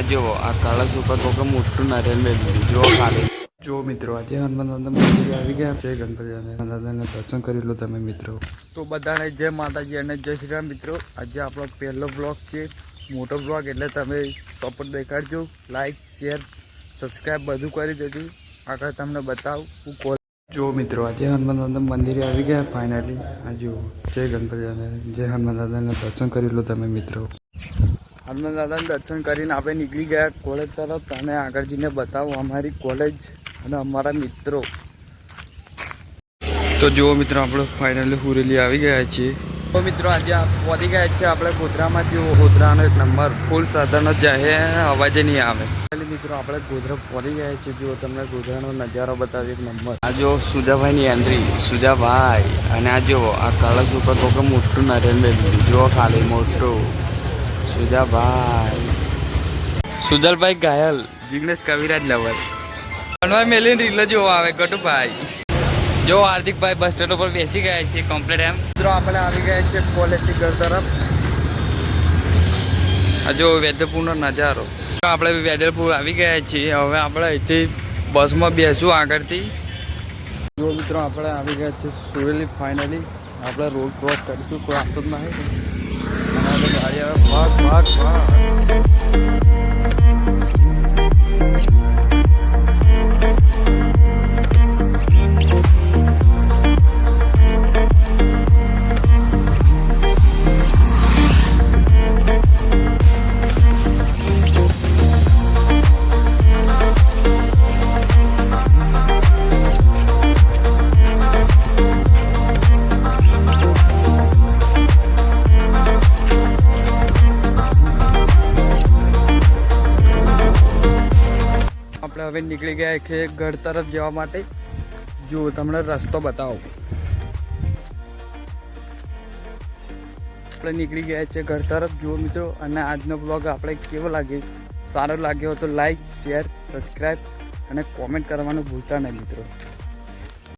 આ જુઓ આ કળશ ઉપર કોકે મોટું નારિયેળ મેળવ્યું જુઓ ખાલી. જો મિત્રો, આજે હનુમાન દાદા મંદિર આવી ગયા. જય ગણપતિ દાદાને દર્શન કરી લો તમે મિત્રો. તો બધાને જય માતાજી અને જય શ્રી રામ મિત્રો. આજે આપણો પહેલો બ્લોગ છે. મોટો બ્લોગ એટલે તમે સપોર્ટ દેખાડજો. લાઈક શેર સબસ્ક્રાઈબ બધું કરી દેજો. આગળ તમને બતાવું હું કોલ જો મિત્રો, આજે હનુમાન મંદિરે આવી ગયા ફાઇનલી આ જુઓ, જય ગણપતિ જય હનુમાન દાદાને દર્શન કરી લો તમે મિત્રો. હનુમાન દર્શન કરીને આપણે નીકળી ગયા કોલેજ તરફ. અને આગળ જઈને બતાવો અમારી કોલેજ અને અમારા મિત્રો. તો જુઓ મિત્રો, આપણે ફાઇનલી હુરેલી આવી ગયા છીએ. તો મિત્રો, આજે પહોંચી ગયા છે આપણે ગોધરામાં. જુઓ, ગોધરાનો એક નંબર. ફૂલ સાધનો જાહે, અવાજે નહીં આવે. મિત્રો, આપણે ગોધરા પહોંચી ગયા છીએ. જુઓ, તમને ગોધરાનો નજારો બતાવી એક નંબર. આ જો સુજાભાઈની એન્ટ્રી સુજાભાઈ. અને આ જુઓ, આ કળશ ઉપર કોકે મોટું નરેન્દ્ર જુઓ ખાલી મોટું. સુજાભાઈ સુજલભાઈ ઘાયલ. જિગ્નેશ કવિરાજ લવર. ભણવા મેલીન રીલો જેવો આવે કટુભાઈ જો હાર્દિકભાઈ બસ સ્ટેન્ડ ઉપર બેસી ગયા છે કમ્પ્લીટ એમ. મિત્રો આપણે આવી ગયા છે કોલેજથી ઘર તરફ. આ જો વેદરપુરનો નજારો. આપણે વેદરપુર આવી ગયા છીએ હવે આપણે અહીંથી બસમાં બેસું આગળથી. જો મિત્રો આપણે આવી ગયા છીએ સુરેલી ફાઇનલી. આપણે રોડ ક્રોસ કરીશું કોઈ આપતો જ નહીં. ભાગ ભાગ ભાગ. હવે નીકળી ગયા છે ઘર તરફ જવા માટે. જો તમને રસ્તો બતાવો. આપણે નીકળી ગયા છે ઘર તરફ. જુઓ મિત્રો, અને આજનો બ્લોગ આપણે કેવો લાગે સારો લાગ્યો તો લાઈક શેર સબસ્ક્રાઈબ અને કોમેન્ટ કરવાનું ભૂલતા નહીં મિત્રો.